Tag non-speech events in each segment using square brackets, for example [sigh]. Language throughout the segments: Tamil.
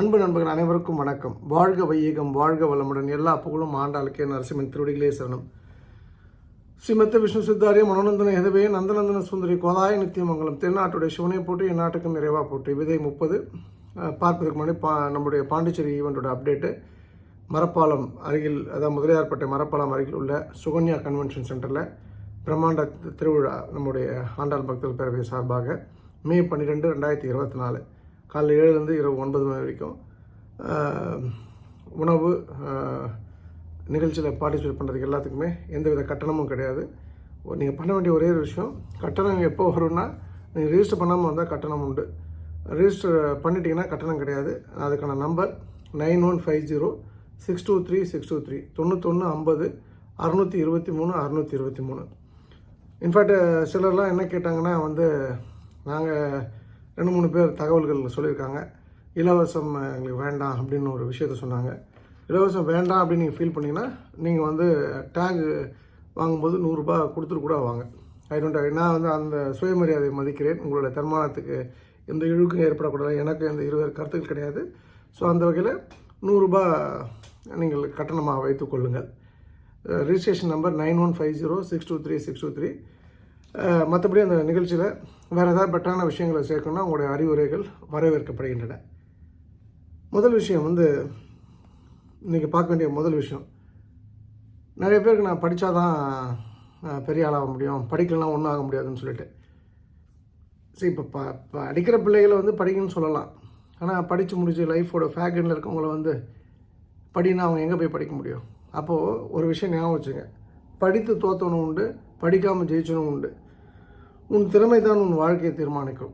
அன்பு நண்பர்கள் அனைவருக்கும் வணக்கம். வாழ்க வையகம் வாழ்க வளமுடன். எல்லா புகழும் ஆண்டாளுக்கே நரசிம்மன் திருவடிகளே சரணம். ஸ்ரீமத்த விஷ்ணு சித்தாரிய மனோநந்தன எதவே நந்தநந்தன சுந்தரி கோதாய நித்தியமங்கலம் தென்னாட்டுடைய சிவனை போட்டு என் நாட்டுக்கும் நிறைவாக போட்டு விதை முப்பது. பார்ப்பதற்கு முன்னாடி பா நம்முடைய பாண்டிச்சேரி ஈவெண்ட்டோட அப்டேட்டு மரப்பாலம் அருகில் அதாவது முதலியார்பேட்டை மரப்பாலம் அருகில் உள்ள சுகன்யா கன்வென்ஷன் சென்டரில் பிரம்மாண்ட திருவிழா நம்முடைய ஆண்டாள் பக்தர்கள் பேரவை சார்பாக மே பன்னிரெண்டு ரெண்டாயிரத்தி இருபத்தி நாலு. காலைல ஏழுலேருந்து இரவு ஒன்பது மணி வரைக்கும் உணவு நிகழ்ச்சியில் பார்ட்டிசிபேட் பண்ணுறதுக்கு எல்லாத்துக்குமே எந்தவித கட்டணமும் கிடையாது. நீங்கள் பண்ண வேண்டிய ஒரே ஒரு விஷயம் கட்டணம் எப்போ வரும்னா நீங்கள் ரெஜிஸ்டர் பண்ணாமல் வந்தால் கட்டணம் உண்டு. ரெஜிஸ்டர் பண்ணிட்டீங்கன்னா கட்டணம் கிடையாது. அதுக்கான number nine one five zero six two three six two three தொண்ணூத்தொன்று ஐம்பது அறுநூற்றி இருபத்தி மூணு அறுநூற்றி இருபத்தி மூணு. இன்ஃபேக்ட் சிலர்லாம் என்ன கேட்டாங்கன்னா வந்து நாங்கள் ரெண்டு மூணு பேர் தகவல்கள் சொல்லியிருக்காங்க. இலவசம் எங்களுக்கு வேண்டாம் அப்படின்னு ஒரு விஷயத்த சொன்னாங்க. இலவசம் வேண்டாம் அப்படின்னு நீங்கள் ஃபீல் பண்ணிங்கன்னா நீங்கள் வந்து டேக் வாங்கும்போது நூறுரூபா கொடுத்துட்டு கூட வாங்க. ஐ டோன்ட் நான் வந்து அந்த சுயமரியாதையை மதிக்கிறேன். உங்களோட தன்மானத்துக்கு எந்த இழுக்கும் ஏற்படக்கூடாது. எனக்கு எந்த இருவேறு கருத்துக்கள் கிடையாது. ஸோ அந்த வகையில் நூறுரூபா நீங்கள் கட்டணமாக வைத்துக்கொள்ளுங்கள் registration number nine one five zero six two three six two three மற்றபடி அந்த நிகழ்ச்சியில் வேறு ஏதாவது பெட்டரான விஷயங்களை சேர்க்கணும்னா உங்களுடைய அறிவுரைகள் வரவேற்கப்படுகின்றன. முதல் விஷயம் வந்து இன்றைக்கி பார்க்க வேண்டிய முதல் விஷயம். நிறைய பேருக்கு நான் படித்தா தான் பெரிய ஆளாக முடியும். படிக்கலாம் ஒன்றும் ஆக முடியாதுன்னு சொல்லிட்டு. சரி இப்போ ப படிக்கிற பிள்ளைகளை வந்து படிக்கணும்னு சொல்லலாம். ஆனால் படித்து முடிச்சு லைஃபோட ஃபேகனில் இருக்கவங்கள வந்து படினா அவங்க எங்கே போய் படிக்க முடியும்? அப்போது ஒரு விஷயம் ஞாபகம் வச்சுங்க. படித்து தோற்றணும் உண்டு படிக்காமல் ஜெயிச்சனும் உண்டு. உன் திறமை தான் உன் வாழ்க்கையை தீர்மானிக்கும்.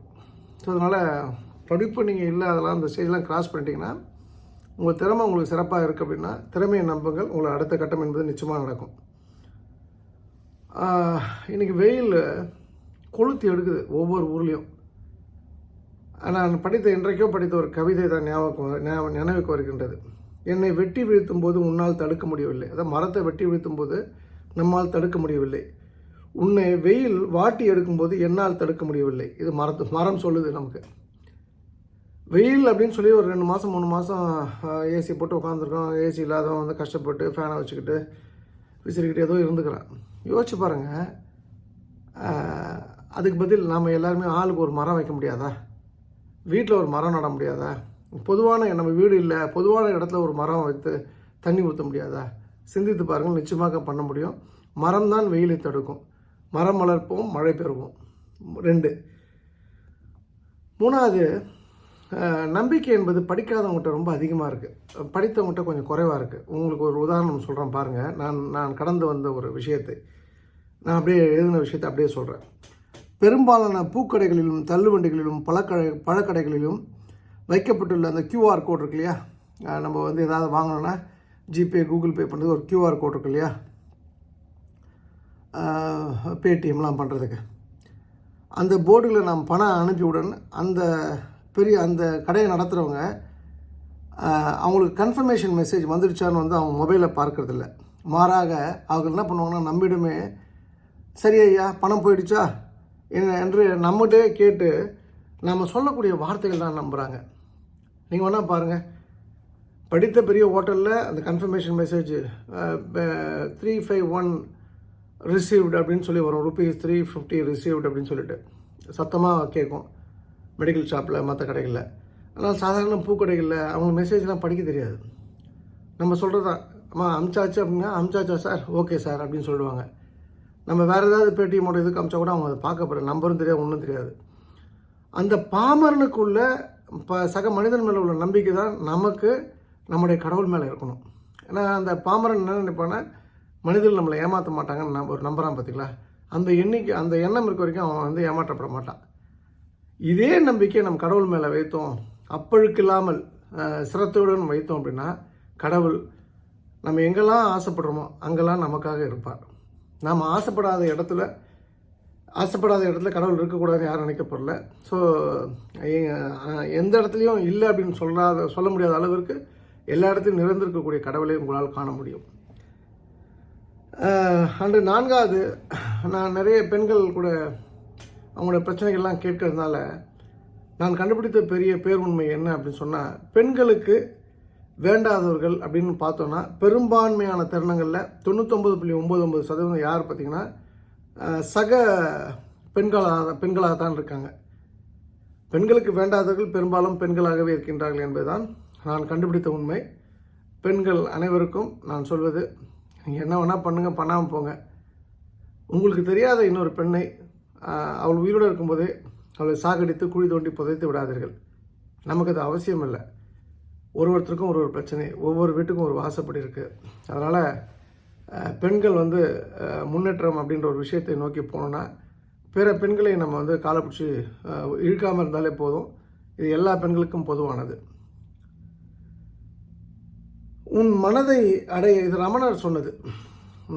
ஸோ அதனால் படிப்பு நீங்கள் இல்லை அதெல்லாம் அந்த ஸ்டேஜ்லாம் கிராஸ் பண்ணிட்டீங்கன்னா உங்கள் திறமை உங்களுக்கு சிறப்பாக இருக்குது அப்படின்னா திறமையை நம்புங்கள். உங்களை அடுத்த கட்டம் என்பது நிச்சயமாக நடக்கும். இன்றைக்கி வெயில் கொளுத்தி எடுக்குது ஒவ்வொரு ஊர்லேயும். நான் படித்த இன்றைக்கோ படித்த ஒரு கவிதை தான் ஞாபகம் ஞாபகம் நினைவுக்கு வருகின்றது. என்னை வெட்டி வீழ்த்தும் போது உன்னால் தடுக்க முடியவில்லை. அதாவது மரத்தை வெட்டி வீழ்த்தும் போது நம்மால் தடுக்க முடியவில்லை. உன்னை வெயில் வாட்டி எடுக்கும்போது என்னால் தடுக்க முடியவில்லை. இது மரத்து மரம் சொல்லுது நமக்கு. வெயில் அப்படின்னு சொல்லி ஒரு ரெண்டு மாதம் மூணு மாதம் ஏசி போட்டு உட்காந்துருக்கோம் ஏசி இல்லாதவன் வந்து கஷ்டப்பட்டு ஃபேனை வச்சுக்கிட்டு விசிறிக்கிட்டு ஏதோ இருந்துக்கிறான். யோசிச்சு பாருங்கள் அதுக்கு பதில் நாம் எல்லாருமே ஆளுக்கு ஒரு மரம் வைக்க முடியாதா? வீட்டில் ஒரு மரம் நட முடியாதா? பொதுவான நம்ம வீடு இல்லை பொதுவான இடத்துல ஒரு மரம் வைத்து தண்ணி ஊற்ற முடியாதா? சிந்தித்து பாருங்கள் நிச்சயமாக பண்ண முடியும். மரம் தான் வெயிலை தடுக்கும். மரம் வளர்ப்போம் மழை பெறுவோம். ரெண்டு. மூணாவது நம்பிக்கை என்பது படிக்காதவங்ககிட்ட ரொம்ப அதிகமாக இருக்குது படித்தவங்ககிட்ட கொஞ்சம் குறைவாக இருக்குது உங்களுக்கு ஒரு உதாரணம் சொல்கிறேன் பாருங்கள் நான் நான் கடந்து வந்த ஒரு விஷயத்தை. நான் அப்படியே எழுதின விஷயத்தை அப்படியே சொல்கிறேன் பெரும்பாலான பூக்கடைகளிலும் தள்ளுவண்டிகளிலும் பழக்கடை பழக்கடைகளிலும் வைக்கப்பட்டுள்ள அந்த கியூஆர் கோட் இருக்கு இல்லையா? நம்ம வந்து ஏதாவது வாங்கணும்னா ஜிபே கூகுள் பே பண்ணுறது ஒரு கியூஆர் கோட் இருக்கு இல்லையா? பேடிஎம்லாம் பண்ணுறதுக்கு அந்த போர்டில் நாம் பணம் அனுப்பிவிடன் அந்த பெரிய அந்த கடையை நடத்துகிறவங்க அவங்களுக்கு கன்ஃபர்மேஷன் மெசேஜ் வந்துடுச்சான்னு வந்து அவங்க மொபைலில் பார்க்கறதில்ல. மாறாக அவங்க என்ன பண்ணுவாங்கன்னா நம்மிடமே சரி ஐயா பணம் போயிடுச்சா? என்ன என்று நம்மகிட்டே கேட்டு நம்ம சொல்லக்கூடிய வார்த்தைகள் தான் நம்புகிறாங்க நீங்கள் வேணால் பாருங்கள் படித்த பெரிய ஹோட்டலில் அந்த confirmation message three five one received அப்படின்னு சொல்லி வரும். ருபீஸ் த்ரீ ஃபிஃப்டி ரிசீவ்டு அப்படின்னு சொல்லிட்டு. சத்தமாக கேட்கும். மெடிக்கல் ஷாப்பில் மற்ற கடைகளில். ஆனால் சாதாரண பூக்கடைகளில் அவங்க மெசேஜ்லாம் படிக்க தெரியாது. நம்ம சொல்கிறது தான் அம்மா அமிச்சாச்சு அப்படின்னா அமிச்சாச்சா சார்? ஓகே சார் அப்படின்னு சொல்லிடுவாங்க நம்ம வேறு ஏதாவது பேடிஎம்மோட இதுக்கு அமிச்சா கூட அவங்க அதை பார்க்க நம்பரும் தெரியாது ஒன்றும் தெரியாது. அந்த பாமரனுக்குள்ள இப்போ சக மனிதன் மேலே உள்ள நம்பிக்கை தான் நமக்கு நம்முடைய கடவுள் மேலே இருக்கணும். ஏன்னா அந்த பாமரன் என்ன நினைப்பானா மனிதர்கள் நம்மளை ஏமாற்ற மாட்டாங்கன்னு நம்ம ஒரு நம்புறான் பார்த்தீங்களா அந்த எண்ணிக்கை அந்த எண்ணம் இருக்க வரைக்கும் அவன் வந்து ஏமாற்றப்பட மாட்டான். இதே நம்பிக்கையை நம்ம கடவுள் மேலே வைத்தோம். அப்பழுக்கில்லாமல் சிரத்தையுடன் வைத்தோம் அப்படின்னா கடவுள் நம்ம எங்கெல்லாம் ஆசைப்படுறோமோ அங்கெல்லாம் நமக்காக இருப்பார். நாம் ஆசைப்படாத இடத்துல ஆசைப்படாத இடத்துல கடவுள் இருக்கக்கூடாதுன்னு யாரும் நினைக்கப்படல ஸோ எந்த இடத்துலையும் இல்லை அப்படின்னு சொல்லாத சொல்ல முடியாத அளவிற்கு எல்லா இடத்துலையும் நிறந்திருக்கக்கூடிய கடவுளை உங்களால் காண முடியும். அன்று நான்காவது நான் நிறைய பெண்கள் கூட அவங்களோட பிரச்சனைகள்லாம் கேட்கறதுனால நான் கண்டுபிடித்த பெரிய பேர் உண்மை என்ன அப்படின்னு சொன்னால் பெண்களுக்கு வேண்டாதவர்கள் அப்படின்னு பார்த்தோன்னா பெரும்பான்மையான தருணங்களில் தொண்ணூத்தொம்பது புள்ளி ஒம்பது ஒம்பது சதவீதம் யார் பார்த்தீங்கன்னா சக பெண்களாக பெண்களாக தான் இருக்காங்க. பெண்களுக்கு வேண்டாதவர்கள் பெரும்பாலும் பெண்களாகவே இருக்கின்றார்கள் என்பதுதான் நான் கண்டுபிடித்த உண்மை. பெண்கள் அனைவருக்கும் நான் சொல்வது நீங்கள் என்ன வேணால் பண்ணுங்கள் பண்ணாமல் போங்க. உங்களுக்கு தெரியாத இன்னொரு பெண்ணை அவள் உயிரோடு இருக்கும்போதே அவளை சாகடித்து குழி தோண்டி புதைத்து விடாதீர்கள். நமக்கு அது அவசியம் இல்லை. ஒரு ஒருத்தருக்கும் ஒரு ஒரு பிரச்சனை ஒவ்வொரு வீட்டுக்கும் ஒரு வாசப்படி இருக்குது அதனால் பெண்கள் வந்து முன்னேற்றம் அப்படின்ற ஒரு விஷயத்தை நோக்கி போனோன்னா பிற பெண்களை நம்ம வந்து காலை பிடிச்சி இழுக்காமல் இருந்தாலே போதும். இது எல்லா பெண்களுக்கும் பொதுவானது. உன் மனதை அடைய இது ரமணர் சொன்னது.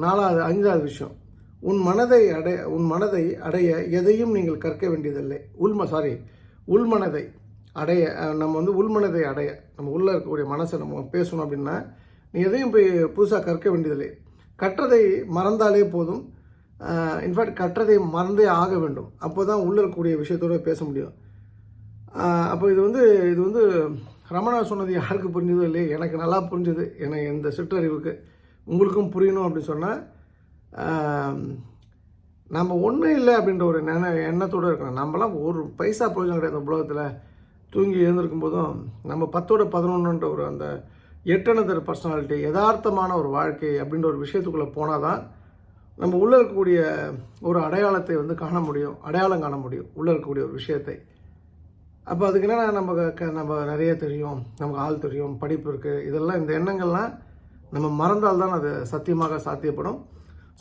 நாலாவது ஐந்தாவது விஷயம். உன் மனதை அடைய உன் மனதை அடைய எதையும் நீங்கள் கற்க வேண்டியதில்லை. உள்ம சாரி உள்மனதை அடைய நம்ம வந்து உள்மனதை அடைய நம்ம உள்ளே இருக்கக்கூடிய மனசை நம்ம பேசணும் அப்படின்னா நீ எதையும் போய் புதுசாக கற்க வேண்டியதில்லை. கற்றதை மறந்தாலே போதும். இன்ஃபேக்ட் கற்றதை மறந்தே ஆக வேண்டும். அப்போ தான் உள்ளே இருக்கக்கூடிய விஷயத்தோட பேச முடியும். அப்போ இது வந்து இது வந்து ரமணா சொன்னது யாருக்கு புரிஞ்சதோ இல்லையே எனக்கு நல்லா புரிஞ்சுது. எனக்கு இந்த சிற்றறிவுக்கு உங்களுக்கும் புரியணும் அப்படின்னு சொன்னால் நம்ம ஒன்றும் இல்லை அப்படின்ற ஒரு நினை எண்ணத்தோடு இருக்கணும். நம்மலாம் ஒரு பைசா பிரயோஜனம் கிடையாது இந்த உலகத்தில். தூங்கி எழுந்திருக்கும் போதும் நம்ம பத்தோட பதினொன்றுன்ற ஒரு அந்த எட்டணத்தர் பர்சனாலிட்டி யதார்த்தமான ஒரு வாழ்க்கை அப்படின்ற ஒரு விஷயத்துக்குள்ளே போனால் தான் நம்ம உள்ளே இருக்கக்கூடிய ஒரு அடையாளத்தை வந்து காண முடியும் அடையாளம் காண முடியும் உள்ளே இருக்கக்கூடிய ஒரு விஷயத்தை. அப்போ அதுக்கு என்னென்னா நம்ம க- நம்ம நிறைய தெரியும். நமக்கு ஆள் தெரியும். படிப்பு இருக்குது இதெல்லாம் இந்த எண்ணங்கள்லாம் நம்ம மறந்தால் தான் அது சத்தியமாக சாத்தியப்படும்.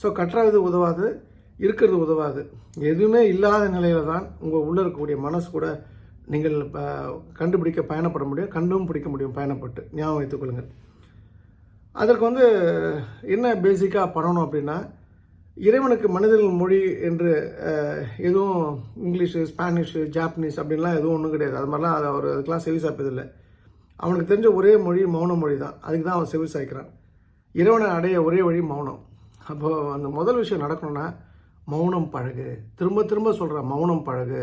ஸோ கற்றது உதவாது. இருக்கிறது உதவாது. எதுவுமே இல்லாத நிலையில் தான் உங்கள் உள்ளே இருக்கக்கூடிய மனசு கூட நீங்கள் ப- கண்டுபிடிக்க பயணப்பட முடியும். கண்டும் பிடிக்க முடியும். பயணப்பட்டு. ஞாபகம் வைத்துக்கொள்ளுங்கள் அதற்கு வந்து என்ன பேசிக்காக பண்ணணும் அப்படின்னா இறைவனுக்கு மனிதர்கள் மொழி என்று எதுவும் இங்கிலீஷு ஸ்பானிஷு ஜாப்பனீஸ் அப்படின்லாம் எதுவும் ஒன்றும் கிடையாது. அது மாதிரிலாம் அது அவர் அதுக்கெலாம் செவி சாய்ப்பதில்லை அவனுக்கு தெரிஞ்ச ஒரே மொழி மௌன மொழி தான். அதுக்கு தான் அவன் செவி சாய்க்கிறான். இறைவனை அடைய ஒரே வழி மௌனம். அப்போது அந்த முதல் விஷயம் நடக்கணும்னா மௌனம் பழகு. திரும்ப திரும்ப சொல்கிற மௌனம் பழகு.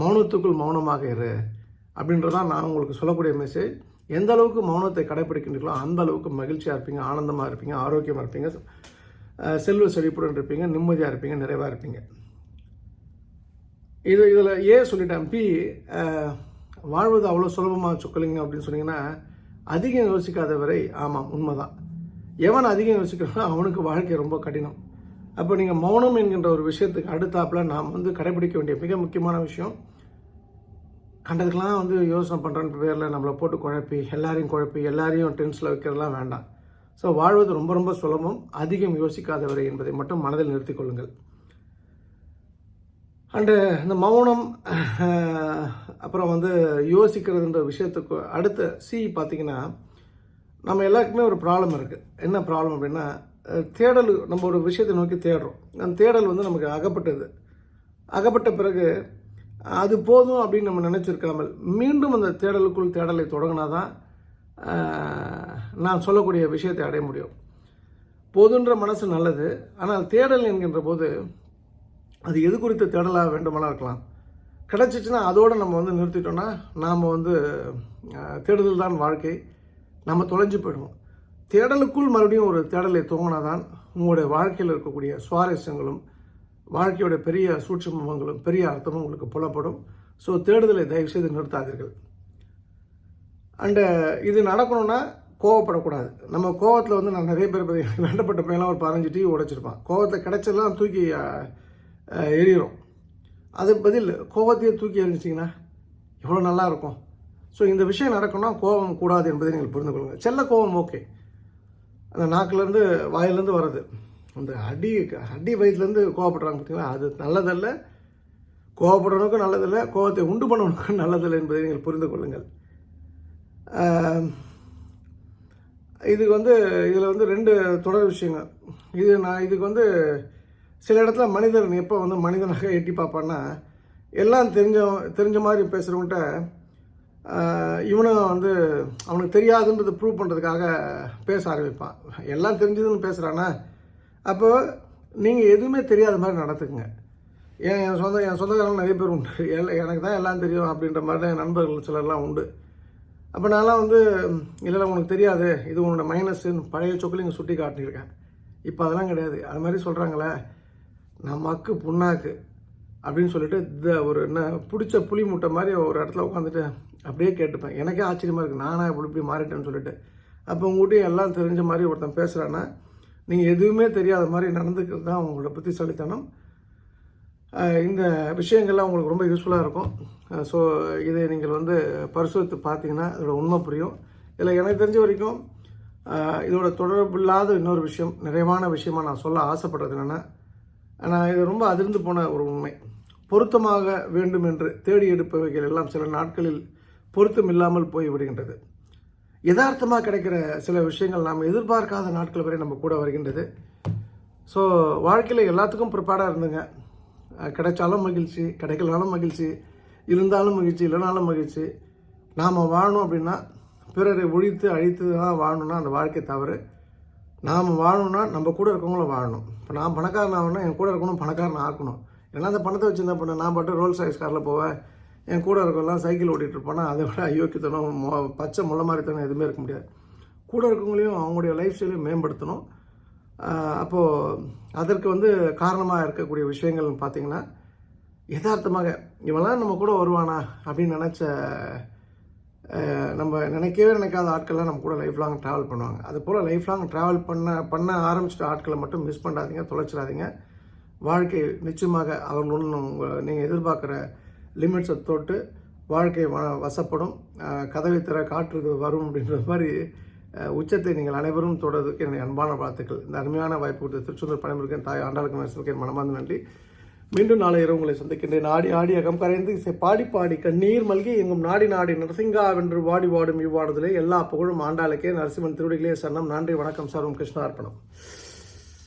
மௌனத்துக்குள் மௌனமாக இரு அப்படின்றதான் நான் உங்களுக்கு சொல்லக்கூடிய மெசேஜ் எந்த அளவுக்கு மௌனத்தை கடைப்பிடிக்கின்றீர்களோ அந்த அளவுக்கு மகிழ்ச்சியாக இருப்பீங்க ஆனந்தமாக இருப்பீங்க ஆரோக்கியமாக இருப்பீங்க. செல்வ செழிப்புடன் இருப்பீங்க நிம்மதியாக இருப்பீங்க நிறைவாக இருப்பீங்க. இது இதில் ஏ சொல்லிட்டேன் பி வாழ்வது அவ்வளோ சுலபமாக சொக்கலிங்க அப்படின்னு சொன்னீங்கன்னா அதிகம் யோசிக்காத வரை ஆமாம் உண்மைதான். எவன் அதிகம் யோசிக்கிறானோ அவனுக்கு வாழ்க்கை ரொம்ப கடினம். அப்போ நீங்கள் மௌனம் என்கின்ற ஒரு விஷயத்துக்கு அடுத்தாப்பில் நாம் வந்து கடைபிடிக்க வேண்டிய மிக முக்கியமான விஷயம் கண்டதுக்கெல்லாம் வந்து யோசனை பண்ணுறன்ற பேரில் நம்மளை போட்டு குழப்பி எல்லாரையும் குழப்பி எல்லாரையும் டென்ஸில் வைக்கிறதெல்லாம் வேண்டாம். ஸோ வாழ்வது ரொம்ப ரொம்ப சுலபம் அதிகம் யோசிக்காதவரை என்பதை மட்டும் மனதில் நிறுத்திக் கொள்ளுங்கள். அண்டு இந்த மௌனம் [laughs] அப்புறம் வந்து யோசிக்கிறதுன்ற விஷயத்துக்கு அடுத்த சி பார்த்திங்கன்னா நம்ம எல்லாருக்குமே ஒரு ப்ராப்ளம் இருக்குது என்ன ப்ராப்ளம் அப்படின்னா தேடல் நம்ம ஒரு விஷயத்தை நோக்கி தேடுறோம். அந்த தேடல் வந்து நமக்கு அகப்பட்டது. அகப்பட்ட பிறகு அது போதும் அப்படின்னு நம்ம நினச்சிருக்காமல் மீண்டும் அந்த தேடலுக்குள் தேடலை தொடங்கினா தான் நான் சொல்லக்கூடிய விஷயத்தை அடைய முடியும். போதுன்ற மனசு நல்லது. ஆனால் தேடல் என்கின்ற போது அது எது குறித்து தேடலாக வேண்டுமானா இருக்கலாம். கிடச்சிச்சின்னா அதோடு நம்ம வந்து நிறுத்திட்டோம்னா நாம் வந்து தேடுதல் தான் வாழ்க்கை. நம்ம தொலைஞ்சு போயிடுவோம். தேடலுக்குள் மறுபடியும் ஒரு தேடலை துவங்கினா தான் உங்களுடைய வாழ்க்கையில் இருக்கக்கூடிய சுவாரஸ்யங்களும் வாழ்க்கையோட பெரிய சூட்சுமங்களும் பெரிய அர்த்தமும் உங்களுக்கு புலப்படும். ஸோ தேடுதலை தயவு செய்து நிறுத்தாதீர்கள். அண்டு இது நடக்கணும்னா கோவப்படக்கூடாது. நம்ம கோவத்தில் வந்து நான் நிறைய பேர் வேண்டப்பட்ட பையன்லாம் ஒரு பதினஞ்சு டீ உடைச்சிருப்பான். கோவத்தை கிடைச்செல்லாம் தூக்கி எரியிடும் அது பதில் கோவத்தையே தூக்கி எறிஞ்சிட்டிங்கன்னா எவ்வளோ நல்லா இருக்கும். ஸோ இந்த விஷயம் நடக்கணும்னா கோபம் கூடாது என்பதை நீங்கள் புரிந்து கொள்ளுங்கள் செல்ல கோபம் ஓகே. அந்த நாக்குலேருந்து வாயிலேருந்து வர்றது. அந்த அடி அடி வயதுலேருந்து கோவப்படுறாங்க பார்த்தீங்களா அது நல்லதல்ல. கோவப்படுறவனுக்கும் நல்லதில்லை. கோவத்தை உண்டு பண்ணவனுக்கும் நல்லதில்லை என்பதை நீங்கள் புரிந்து கொள்ளுங்கள். இதுக்கு வந்து இதில் வந்து ரெண்டு தொடர் விஷயங்கள். இது நான் இதுக்கு வந்து சில இடத்துல மனிதன் எப்போ வந்து மனிதனாக எட்டி பார்ப்பான்னா எல்லாம் தெரிஞ்ச தெரிஞ்ச மாதிரி பேசுகிறவன்ட்ட இவனும் வந்து அவனுக்கு தெரியாதுன்றது ப்ரூவ் பண்ணுறதுக்காக பேச ஆரம்பிப்பான். எல்லாம் தெரிஞ்சதுன்னு பேசுகிறானா அப்போ நீங்கள் எதுவுமே தெரியாத மாதிரி நடத்துக்குங்க ஏன் என் சொந்த என் சொந்தக்காரங்க நிறைய பேர் உண்டு. எல்ல- எனக்கு தான் எல்லாம் தெரியும் அப்படின்ற மாதிரி தான் என் நண்பர்கள் சிலர்லாம் உண்டு. அப்போ நான்லாம் வந்து இல்லை உனக்கு தெரியாது. இது உன்னோட மைனஸ்ன்னு பழைய சொக்கலையும் சுட்டி காட்டியிருக்கேன். இப்போ அதெல்லாம் கிடையாது. அது மாதிரி சொல்கிறாங்களே நமக்கு புண்ணாக்கு அப்படின்னு சொல்லிட்டு இந்த ஒரு என்ன பிடிச்ச புளி முட்டை மாதிரி ஒரு இடத்துல உட்காந்துட்டு அப்படியே கேட்டுப்பேன். எனக்கே ஆச்சரியமாக இருக்குது நானா இப்படி இப்படி மாறிட்டேன்னு சொல்லிட்டு. அப்போ உங்கள்கிட்ட எல்லாம் தெரிஞ்ச மாதிரி ஒருத்தன் பேசுகிறான்னா நீங்கள் எதுவுமே தெரியாத மாதிரி நடந்துக்கிறது தான் உங்களோட புத்திசாலித்தனம். இந்த விஷயங்கள்லாம் உங்களுக்கு ரொம்ப யூஸ்ஃபுல்லாக இருக்கும். ஸோ இதை நீங்கள் வந்து பரிசோதித்து பார்த்தீங்கன்னா இதோட உண்மை புரியும். இதில் எனக்கு தெரிஞ்ச வரைக்கும் இதோட தொடர்பில்லாத இன்னொரு விஷயம் நிறைவான விஷயமாக நான் சொல்ல ஆசைப்படுறது என்னென்னா நான் இது ரொம்ப அதிர்ந்து போன ஒரு உண்மை. பொருத்தமாக வேண்டும் என்று தேடி எடுப்பவைகள் எல்லாம் சில நாட்களில் பொருத்தம் இல்லாமல் போய் விடுகின்றது யதார்த்தமாக கிடைக்கிற சில விஷயங்கள் நாம் எதிர்பார்க்காத நாட்கள் வரை நம்ம கூட வருகின்றது. ஸோ வாழ்க்கையில் எல்லாத்துக்கும் ப்ரிப்பேர்டாக இருந்துங்க. கிடைச்சாலும் மகிழ்ச்சி கிடைக்கலனாலும் மகிழ்ச்சி இருந்தாலும் மகிழ்ச்சி இல்லைனாலும் மகிழ்ச்சி. நாம் வாழணும் அப்படின்னா பிறரை ஒழித்து அழித்து தான் வாழணும்னா அந்த வாழ்க்கை தவறு. நாம் வாழணும்னா நம்ம கூட இருக்கவங்களும் வாழணும். இப்போ நான் பணக்காரன் ஆகணும்னா என் கூட இருக்கணும் பணக்காரன் ஆக்கணும். ஏன்னா அந்த பணத்தை வச்சு என்ன பண்ண? நான் பாட்டு ரோல்ஸ் சைஸ் காரில் போவேன். என் கூட இருக்கவெல்லாம் சைக்கிள் ஓட்டிகிட்டு இருப்பேன்னா அதை விட அயோக்கியத்தனம் மொ- பச்சை முள்ள மாதிரித்தனம் எதுவுமே இருக்க முடியாது. கூட இருக்கவங்களையும் அவங்களுடைய லைஃப் ஸ்டைலையும் மேம்படுத்தணும் அப்போது அதற்கு வந்து காரணமாக இருக்கக்கூடிய விஷயங்கள்னு பார்த்தீங்கன்னா யதார்த்தமாக இவெல்லாம் நம்ம கூட வருவானா அப்படின்னு நினச்ச நம்ம நினைக்கவே நினைக்காத ஆட்கள்லாம் நம்ம கூட லைஃப் லாங் ட்ராவல் பண்ணுவாங்க. அது போல் லைஃப் லாங் ட்ராவல் பண்ண பண்ண ஆரம்பிச்சிட்ட ஆட்களை மட்டும் மிஸ் பண்ணாதீங்க தொலைச்சிடாதீங்க. வாழ்க்கை நிச்சயமாக அவர்களுடன் உங்கள் நீங்கள் எதிர்பார்க்குற லிமிட்ஸை தொட்டு வாழ்க்கை வ வசப்படும். கதவை திற காற்று வரும் அப்படின்ற மாதிரி உச்சத்தை நீங்கள் அனைவரும் தொடர்றதுக்கு என்னுடைய அன்பான வாழ்த்துக்கள். இந்த அருமையான வாய்ப்பு கொடுத்த திருச்செந்தூர் பணிமுருகன் தாய் ஆண்டாளுக்கு நரசிம்மருக்கு மனமார்ந்த நன்றி. மீண்டும் நாளை இரவு உங்களை சந்திக்கின்றேன். ஆடி ஆடி அகம் கரைந்து இசை பாடி பாடி கண்ணீர் மல்கி எங்கும் நாடி நாடி நரசிங்கா வென்று வாடி வாடும் இவ்வாடுதலே. எல்லா புகழும் ஆண்டாளுக்கே. நரசிம்மன் திருவடிகளே சன்னம் நன்றி வணக்கம். சர்வம் கிருஷ்ணார்ப்பணம்.